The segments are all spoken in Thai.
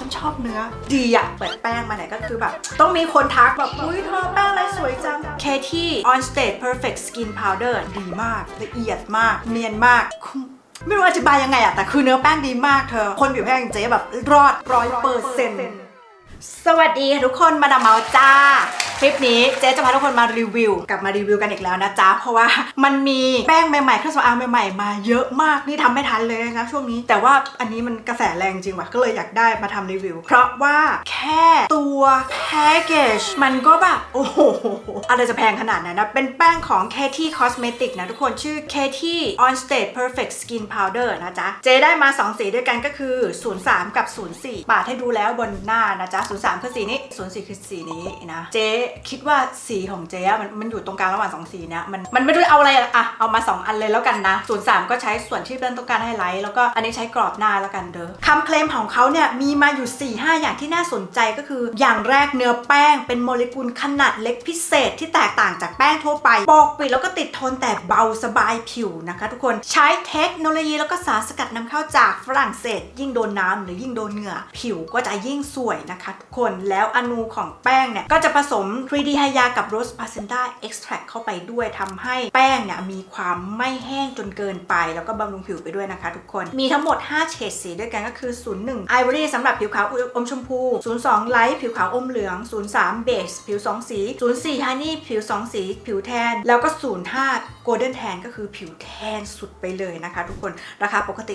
ฉันชอบเนื้อ ดีอะเปิดแป้งมาไหนก็คือแบบ ต้องมีคนทักแบบ อุ้ยเธอแป้งอะไรสวยจังเคที่ on stage perfect skin powder ดีมาก ละเอียดมาก เนียนมากคุ้มไม่รู้อธิบายยังไงอะแต่คือเนื้อแป้งดีมากเธอ คนผิวแห้งเจ๊แบบรอดร้อยเปอร์เซ็นต์สวัสดีค่ะทุกคนมาดามเมาจ้าคลิปนี้เจ๊จะพาทุกคนมารีวิว กลับมารีวิวกันอีกแล้วนะจ๊ะ เพราะว่ามันมีแป้งใหม่ๆเครื่องสำอางใหม่ๆมาเยอะมากนี่ทำไม่ทันเลยนะคะช่วงนี้ แต่ว่าอันนี้มันกระแสแรงจริงว่ะก็เลยอยากได้มาทำรีวิว เพราะว่าแค่ตัวแพ็กเกจมันก็แบบโอ้โหอะไรจะแพงขนาดนั้นนะเป็นแป้งของ Katie Cosmetic นะทุกคนชื่อ Katie On Stage Perfect Skin Powder นะจ๊ะเจ๊ได้มา 2 สีด้วยกันก็คือ 03 กับ 04 ปาดให้ดูแล้วบนหน้านะจ๊ะ03คือสีนี้04คือสีนี้นะเจ๊คิดว่าสีของเจ๊อะมันมันอยู่ตรงกลางระหว่าง2สีเนี้ยมันมันไม่รู้เอาอะไรอะอะเอามา 2 อันเลยแล้วกันนะ03ก็ใช้ส่วนที่เพื่อนต้องการให้ไลท์แล้วก็อันนี้ใช้กรอบหน้าแล้วกันเด้อคำเคลมของเขาเนี่ยมีมาอยู่ 4-5 อย่างที่น่าสนใจก็คือ อย่างแรกเนื้อแป้งเป็นโมเลกุลขนาดเล็กพิเศษที่แตกต่างจากแป้งทั่วไปปกปิดแล้วก็ติดทนแต่เบาสบายผิวนะคะทุกคนใช้เทคโนโลยีแล้วก็สารสกัดนำเข้าจากฝรั่งเศส ยิ่งโดนน้ำหรือยิ่งโดนเหงื่อ ผิวก็จะยิ่งสวยนะคะทุกคนแล้วอนูของแป้งเนี่ยก็จะผสม 3D ไฮยากับ Rose Placenta Extract เข้าไปด้วยทำให้แป้งเนี่ยมีความไม่แห้งจนเกินไป แล้วก็บำรุงผิวไปด้วยนะคะทุกคน มีทั้งหมด 5 เฉดสีด้วยกันก็คือ 01 Ivory สำหรับผิวขาวอมชมพู 02 Light ผิวขาวอมเหลือง 03 Beige ผิว 2 สี 04 Honey ผิว 2 สี ผิวแทน แล้วก็ 05 Golden Tan ก็คือผิวแทนสุดไปเลยนะคะทุกคน ราคาปกติ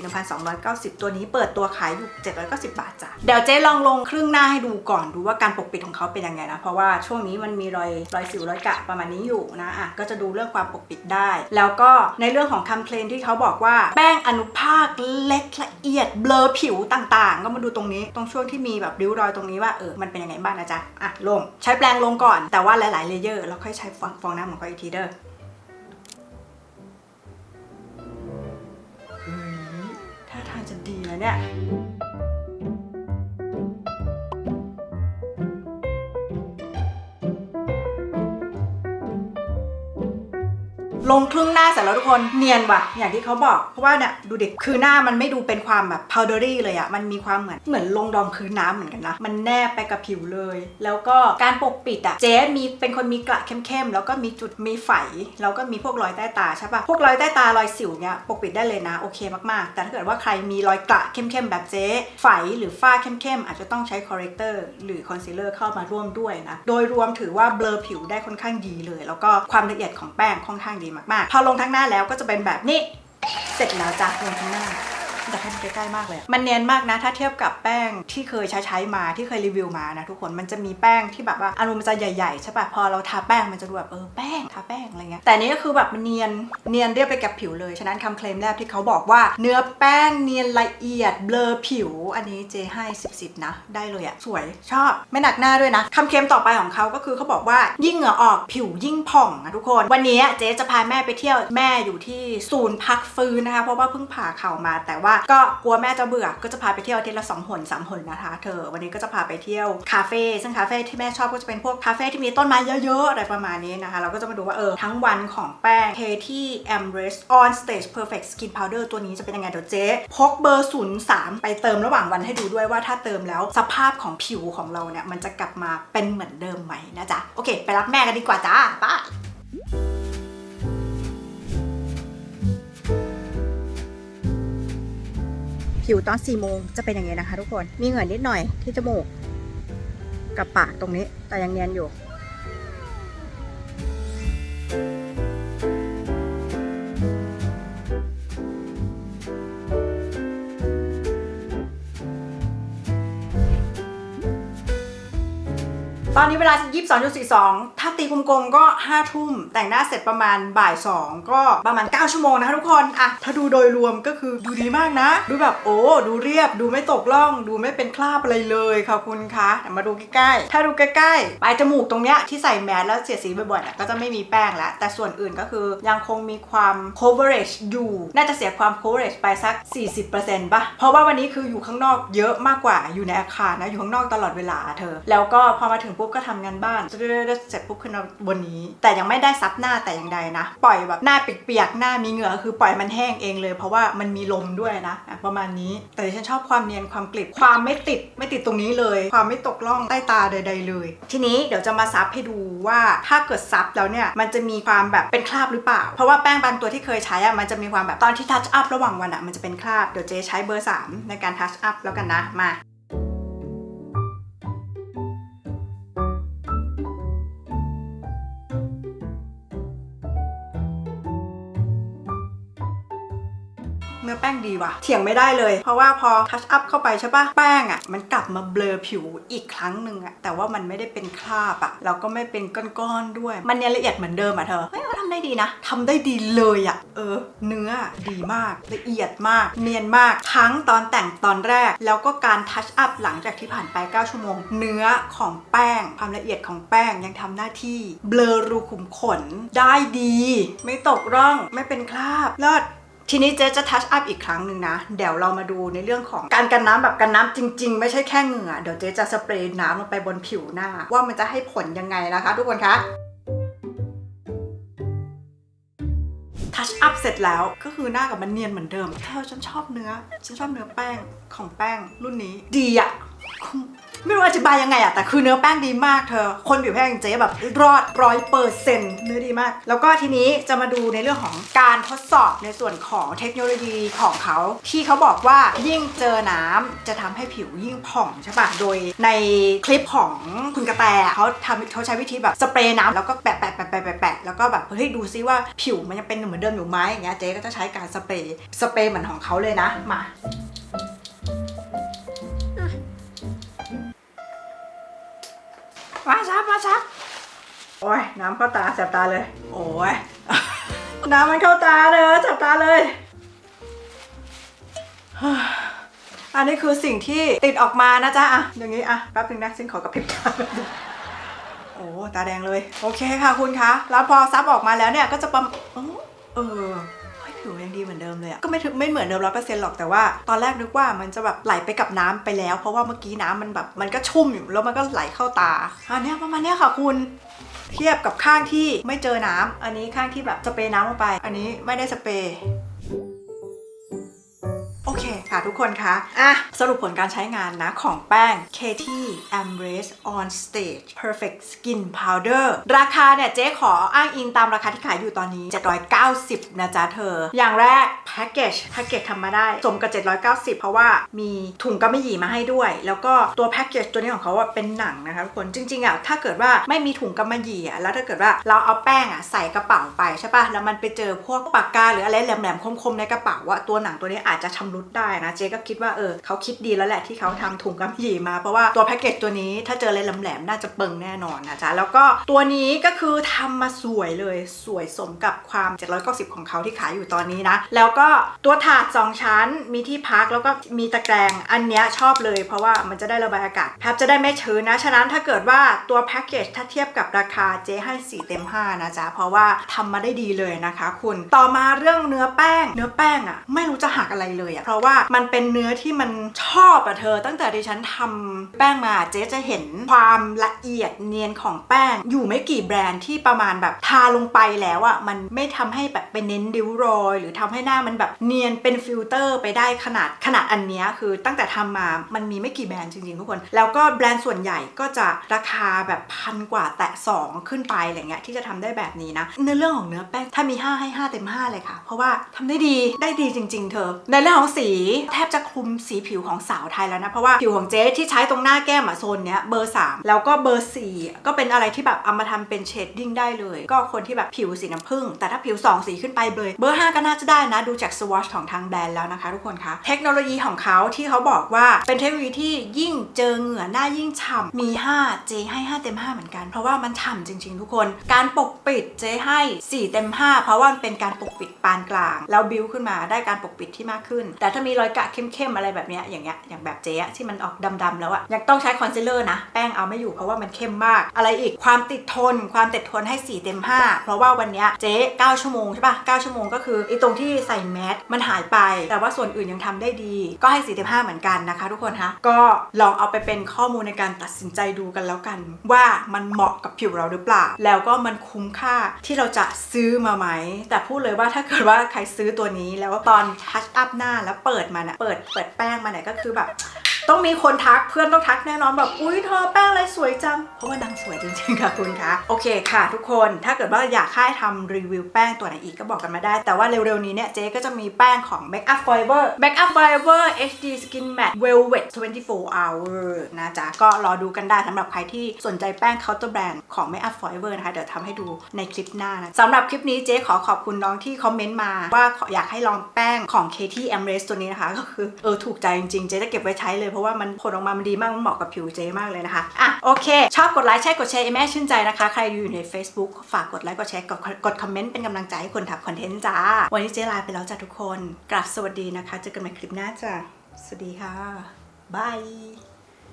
1,290 ตัวนี้เปิดตัวขายอยู่ 790 บาทจ้ะเดี๋ยวเจ๊ลองลงครึ่งหน้าให้ดูก่อนดูว่าการปกปิดของเขาเป็นยังไงนะเพราะว่าช่วงนี้มันมีรอยรอยสิวรอยกระประมาณนี้อยู่นะอะก็จะดูเรื่องความปกปิดได้ แล้วก็ในเรื่องของคำเพลนที่เขาบอกว่าแป้งอนุภาคเล็กละเอียดเบลอผิวต่างๆ ก็มาดูตรงนี้ตรงช่วงที่มีแบบริ้วรอยตรงนี้ว่าเออมันเป็นยังไงบ้างนะจ๊ะอะลงใช้แปรงลงก่อนแต่ว่าหลายๆเลเยอร์แล้วค่อยใช้ฟองฟองน้ำของเขาอีกทีเด้อเฮ้ยท่าทางจะดีนะเนี่ย ลงครึ่งหน้าเสร็จแล้วทุกคนเนียนว่ะ อย่างที่เขาบอก เพราะว่าเนี่ยดูเด็กคือหน้ามันไม่ดูเป็นความแบบ powdery เลยอะมันมีความเหมือนเหมือนลงรองพื้นน้ำเหมือนกันนะ มันแนบไปกับผิวเลย แล้วก็การปกปิดอะเจ๊มีเป็นคนมีกระเข้มๆ แล้วก็มีจุดมีไฝแล้วก็มีพวกรอยใต้ตาใช่ปะพวกรอยใต้ตารอยสิวเนี่ยปกปิดได้เลยนะโอเคมากๆ แต่ถ้าเกิดว่าใครมีรอยกระเข้มๆแบบเจ๊ไฝหรือฝ้าเข้มๆอาจจะต้องใช้ corrector หรือ concealer เข้ามาร่วมด้วยนะโดยรวมถือว่าเบลอผิวได้ค่อนข้างดีเลย แล้วก็ความละเอียดของแป้งค่อนข้างดีมากๆ พอลงทั้งหน้าแล้วก็จะเป็นแบบนี้ เสร็จแล้วจ้ะลงทั้งหน้า แต่ให้มันใกล้ๆมากเลยอะมันเนียนมากนะ ถ้าเทียบกับแป้งที่เคยใช้ใช้มาที่เคยรีวิวมานะทุกคน มันจะมีแป้งที่แบบว่าอารมณ์มันจะใหญ่ๆใช่ปะพอเราทาแป้งมันจะดูแบบเออแป้งทาแป้งอะไรเงี้ย แต่นี้ก็คือแบบมันเนียนเนียนเรียบไปกับผิวเลย ฉะนั้นคำเคลมแรกที่เขาบอกว่า เนื้อแป้งเนียนละเอียดเบลอผิว อันนี้เจให้10 10นะ ได้เลยอะสวยชอบไม่หนักหน้าด้วยนะคำเคลมต่อไปของเขาก็คือเขาบอกว่ายิ่งเหงื่อออกผิวยิ่งผ่องนะทุกคน วันนี้เจ๊จะพาแม่ไปเที่ยวแม่อยู่ที่ศูนย์พักฟื้นนะคะ เพราะว่าเพิ่งผ่าเข่ามาแต่ว่าก็กลัวแม่จะเบื่อ ก็จะพาไปเที่ยวอาทีละสองหนสามหนนะคะ เธอ วันนี้ก็จะพาไปเที่ยวคาเฟ่ซึ่งคาเฟ่ที่แม่ชอบก็จะเป็นพวกคาเฟ่ที่มีต้นไม้เยอะๆอะไรประมาณนี้นะคะ เราก็จะมาดูว่าเออทั้งวันของแป้ง Katie Amrest On Stage Perfect Skin Powder ตัวนี้จะเป็นยังไงเดี๋ยวเจ๊พกเบอร์03ไปเติมระหว่างวันให้ดูด้วยว่าถ้าเติมแล้วสภาพของผิวของเราเนี่ยมันจะกลับมาเป็นเหมือนเดิมไหมนะจ๊ะโอเค ไปรับแม่กันดีกว่าจ้าไป้า ผิวตอน4โมงจะเป็นอย่างนี้นะคะ ทุกคน มีเหงื่อนิดหน่อยที่จมูก กับปากตรงนี้ แต่ยังเนียนอยู่ อนนี้เวลา 22.42 ถ้าตีกลมๆก็5ทุ่ม แต่งหน้าเสร็จประมาณบ่าย 2 ก็ประมาณ 9 ชั่วโมงนะคะทุกคนอะถ้าดูโดยรวมก็คือดูดีมากนะ ดูแบบโอ้ ดูเรียบ ดูไม่ตกล่อง ดูไม่เป็นคราบอะไรเลยค่ะคุณคะมาดูใกล้ๆ ถ้าดูใกล้ๆ ปลายจมูกตรงเนี้ยที่ใส่แมสแล้วเสียดสีบ่อยๆก็จะไม่มีแป้งแล้ว แต่ส่วนอื่นก็คือยังคงมีความ coverage อยู่ น่าจะเสียความ coverage ไปสัก 40%ป่ะ เพราะว่าวันนี้คืออยู่ข้างนอกเยอะมากกว่าอยู่ในอาคารนะ อยู่ข้างนอกตลอดเวลาเธอ แล้วก็พอมาถึงปุ๊บก็ทำงานบ้านเสร็จปุ๊บขึ้นมาบนนี้ แต่ยังไม่ได้ซับหน้าแต่อย่างใดนะ ปล่อยแบบหน้าเปียกๆหน้ามีเหงื่อคือปล่อยมันแห้งเองเลย เพราะว่ามันมีลมด้วยนะประมาณนี้ แต่ฉันชอบความเนียนความกริบความไม่ติดไม่ติดตรงนี้เลย ความไม่ตกล่องใต้ตาใด ๆ เลย ทีนี้เดี๋ยวจะมาซับให้ดูว่าถ้าเกิดซับแล้วเนี่ยมันจะมีความแบบเป็นคราบหรือเปล่า เพราะว่าแป้งบางตัวที่เคยใช้อะมันจะมีความแบบตอนที่ทัชอัพระหว่างวันอะมันจะเป็นคราบเดี๋ยวเจ๊ใช้เบอร์ 3 ในการทัชอัพแล้วกันนะมา เนื้อแป้งดีว่ะ เถียงไม่ได้เลย เพราะว่าพอทัชอัพเข้าไปใช่ปะแป้งอะ่ะมันกลับมาเบลอผิวอีกครั้งหนึ่งอะ่ะแต่ว่ามันไม่ได้เป็นคราบอะ่ะแล้วก็ไม่เป็นก้อนๆด้วย มันเนียนละเอียดเหมือนเดิมอะเธอเฮ้ยเขาทำได้ดีนะทำได้ดีเลยอะ่ะเออ เนื้อดีมากละเอียดมาก เนียนมากทั้งตอนแต่งตอนแรก แล้วก็การทัชอัพหลังจากที่ผ่านไป 9 ชั่วโมง เนื้อของแป้ง ความละเอียดของแป้งยังทำหน้าที่ เบลอรูขุมขนได้ดี ไม่ตกร่องไม่เป็นคราบเลิศ ทีนี้เจ๊จะทัชอัพอีกครั้งหนึ่งนะ เดี๋ยวเรามาดูในเรื่องของการกันน้ำแบบกันน้ำจริง ๆ ไม่ใช่แค่เหงื่อ เดี๋ยวเจ๊จะสเปรย์น้ำลงไปบนผิวหน้า ว่ามันจะให้ผลยังไงนะคะ ทุกคนคะทัชอัพเสร็จแล้วก็คือหน้ากับมันเนียนเหมือนเดิมเธอฉันชอบเนื้อ ฉันชอบเนื้อแป้งของแป้งรุ่นนี้ ดีอะ ไม่รู้อธิบายยังไงอะแต่คือเนื้อแป้งดีมากเธอ คนผิวแห้งเจ๊แบบรอดร้อยเปอร์เซ็นต์เนื้อดีมาก แล้วก็ทีนี้จะมาดูในเรื่องของการทดสอบในส่วนของเทคโนโลยีของเขา ที่เขาบอกว่ายิ่งเจอน้ำจะทำให้ผิวยิ่งผ่องใช่ปะโดยในคลิปของคุณกระแตเขาทำเขาใช้วิธีแบบสเปรย์น้ำแล้วก็แปะแปะแปะแปะแปะแปะแล้วก็แบบเฮ้ยดูซิว่าผิวมันยังเป็นเหมือนเดิมอยู่ไหมอย่างเงี้ยเจ๊ก็จะใช้การสเปรย์สเปรย์เหมือนของเขาเลยนะมา ชับมาชับโอ้ยน้ำเข้าตาแสบตาเลย โอ้ยน้ำมันเข้าตาเลยแสบตาเลยอันนี้คือสิ่งที่ติดออกมานะจ๊ะอะอย่างนี้อะแป๊บนึงนะซินขอกระพริบตาโอ้ตาแดงเลย โอเคค่ะคุณคะ แล้วพอซับออกมาแล้วเนี่ยก็จะประมเออเออ ผิวยังดีเหมือนเดิมเลยอะก็ไม่ถึงไม่เหมือนเดิมร้อยเปอร์เซ็นต์หรอกแต่ว่าตอนแรกนึกว่ามันจะแบบไหลไปกับน้ำไปแล้ว เพราะว่าเมื่อกี้น้ำมันแบบมันก็ชุ่มอยู่แล้วมันก็ไหลเข้าตาอันเนี้ยประมาณเนี้ยค่ะคุณเทียบกับข้างที่ไม่เจอน้ำอันนี้ข้างที่แบบสเปรย์น้ำลงไป อันนี้ไม่ได้สเปรย์ คค่ะทุกคนคะอะสรุปผลการใช้งานนะ ของแป้ง Katie Ambrose On Stage Perfect Skin Powder ราคาเนี่ยเจ๊ขออ้างอิงตามราคาที่ขายอยู่ตอนนี้ 790 นะจ๊ะเธอ อย่างแรกแพ็กเกจแพ็กเกจทำมาได้ สมกับ 790 เพราะว่ามีถุงกำมะหยี่มาให้ด้วย แล้วก็ตัวแพ็กเกจตัวนี้ของเขาอะเป็นหนังนะคะทุกคน จริงๆอะถ้าเกิดว่าไม่มีถุงกำมะหยี่อะแล้วถ้าเกิดว่าเราเอาแป้งอะใส่กระเป๋าไปใช่ปะแล้วมันไปเจอพวกปากกาหรืออะไรแหลมๆคมๆในกระเป๋าว่าตัวหนังตัวนี้อาจจะชำรุดได้นะเจ๊ก็คิดว่าเออเขาคิดดีแล้วแหละที่เขาทำถุงกำมะหยี่มา เพราะว่าตัวแพ็กเกจตัวนี้ถ้าเจออะไรแหลมๆน่าจะเปิงแน่นอนนะจ๊ะแล้วก็ตัวนี้ก็คือทำมาสวยเลยสวยสมกับความ 790 ของเขาที่ขายอยู่ตอนนี้นะ แล้วก็ตัวถาด 2 ชั้นมีที่พักแล้วก็มีตะแกรงอันเนี้ยชอบเลย เพราะว่ามันจะได้ระบายอากาศแทบจะได้ไม่ชื้นนะ ฉะนั้นถ้าเกิดว่าตัวแพ็กเกจถ้าเทียบกับราคาเจ๊ให้ 4 เต็ม 5 นะจ๊ะ เพราะว่าทำมาได้ดีเลยนะคะคุณต่อมาเรื่องเนื้อแป้ง เนื้อแป้งอะไม่รู้จะหักอะไรเลยอะเพราะว่ามันเป็นเนื้อที่มันชอบอะเธอ ตั้งแต่ดิฉันทำแป้งมาเจ๊จะเห็นความละเอียดเนียนของแป้ง อยู่ไม่กี่แบรนด์ที่ประมาณแบบทาลงไปแล้วอะมันไม่ทำให้แบบไปเน้นริ้วรอย หรือทำให้หน้ามันแบบเนียนเป็นฟิลเตอร์ไปได้ขนาดขนาดอันเนี้ยคือตั้งแต่ทำมามันมีไม่กี่แบรนด์จริงๆทุกคน แล้วก็แบรนด์ส่วนใหญ่ก็จะราคาแบบพันกว่าแตะ 2 ขึ้นไปอะไรเงี้ยที่จะทำได้แบบนี้นะในเรื่องของเนื้อแป้งถ้ามี 5 ให้ 5 เต็ม 5 เลยค่ะ เพราะว่าทำได้ดีได้ดีจริง ๆ เธอ ในเรื่องของสีแทบจะคลุมสีผิวของสาวไทยแล้วนะ เพราะว่าผิวของเจ๊ที่ใช้ตรงหน้าแก้มอะโซนเนี้ยเบอร์ 3 แล้วก็เบอร์ 4 ก็เป็นอะไรที่แบบเอามาทำเป็นเชดดิ้งได้เลย ก็คนที่แบบผิวสีน้ำผึ้งแต่ถ้าผิว 2 สีขึ้นไปเลยเบอร์ 5 ก็น่าจะได้นะ ดูจากสวอชของทางแบรนด์แล้วนะคะทุกคนคะเทคโนโลยีของเขาที่เขาบอกว่าเป็นเทคโนโลยีที่ยิ่งเจอเหงื่อหน้ายิ่งฉ่ำมี 5 เจให้ 5 เต็ม 5 เหมือนกัน เพราะว่ามันฉ่ำจริง ๆ ทุกคน การปกปิดเจให้ 4 เต็ม 5 เพราะว่ามันเป็นการปกปิดปานกลาง แล้วบิวขึ้นมาได้การปกปิดที่มากขึ้น แต่ถ้ามีรอยก็เข้มๆอะไรแบบเนี้ยอย่างเงี้ยอย่างแบบเจ๊ที่มันออกดำๆแล้วอะยังต้องใช้คอนซีลเลอร์นะ แป้งเอาไม่อยู่เพราะว่ามันเข้มมาก อะไรอีกความติดทน ความติดทนให้4เต็ม5 เพราะว่าวันเนี้ยเจ๊9ชั่วโมงใช่ปะ9ชั่วโมงก็คือไอ้ตรงที่ใส่แมสมันหายไป แต่ว่าส่วนอื่นยังทำได้ดี ก็ให้4เต็ม5เหมือนกันนะคะ ทุกคนคะก็ลองเอาไปเป็นข้อมูลในการตัดสินใจดูกันแล้วกัน ว่ามันเหมาะกับผิวเราหรือเปล่า แล้วก็มันคุ้มค่าที่เราจะซื้อมาไหมแต่พูดเลยว่าถ้าเกิดว่าใครซื้อตัวนี้แล้วตอนทัชอัพหน้าแล้วเปิดมันอะเปิดเปิดแป้งมันเนี่ยก็คือแบบ ต้องมีคนทักเพื่อนต้องทักแน่นอนแบบอุ้ยเธอแป้งอะไรสวยจัง เพราะว่านางสวยจริงๆค่ะคุณคะโอเคค่ะ ทุกคนถ้าเกิดว่าอยากให้ทำรีวิวแป้งตัวไหนอีกก็บอกกันมาได้ แต่ว่าเร็วๆนี้เนี่ยเจ๊ก็จะมีแป้งของ Make Up Forever Make Up Forever HD Skin Matte Velvet 24 Hour นะจ๊ะก็รอดูกันได้สำหรับใครที่สนใจแป้ง Counter Brand ของ Make Up Forever นะคะเดี๋ยวทำให้ดูในคลิปหน้านะสำหรับคลิปนี้เจ๊ขอขอบคุณน้องที่คอมเมนต์มาว่าออยากให้ลองแป้งของ Katie a m r e s ตัวนี้นะคะก็คือเออถูกใจจริงๆเจ๊จะเก็บไว้ใช้เลยเพราะว่ามันผลออกมามันดีมาก มันเหมาะกับผิวเจมากเลยนะคะ อะ โอเค ชอบกดไลค์ใช่กดแชร์แม่ชื่นใจนะคะ ใครอยู่ใน Facebook ฝากกดไลค์กดแชร์กดกดคอมเมนต์เป็นกำลังใจให้คนทำคอนเทนต์จ้า วันนี้เจ๊ลาไปแล้วจ้ะทุกคนกราบสวัสดีนะคะเจอกันใหม่คลิปหน้าจ้ะสวัสดีค่ะบาย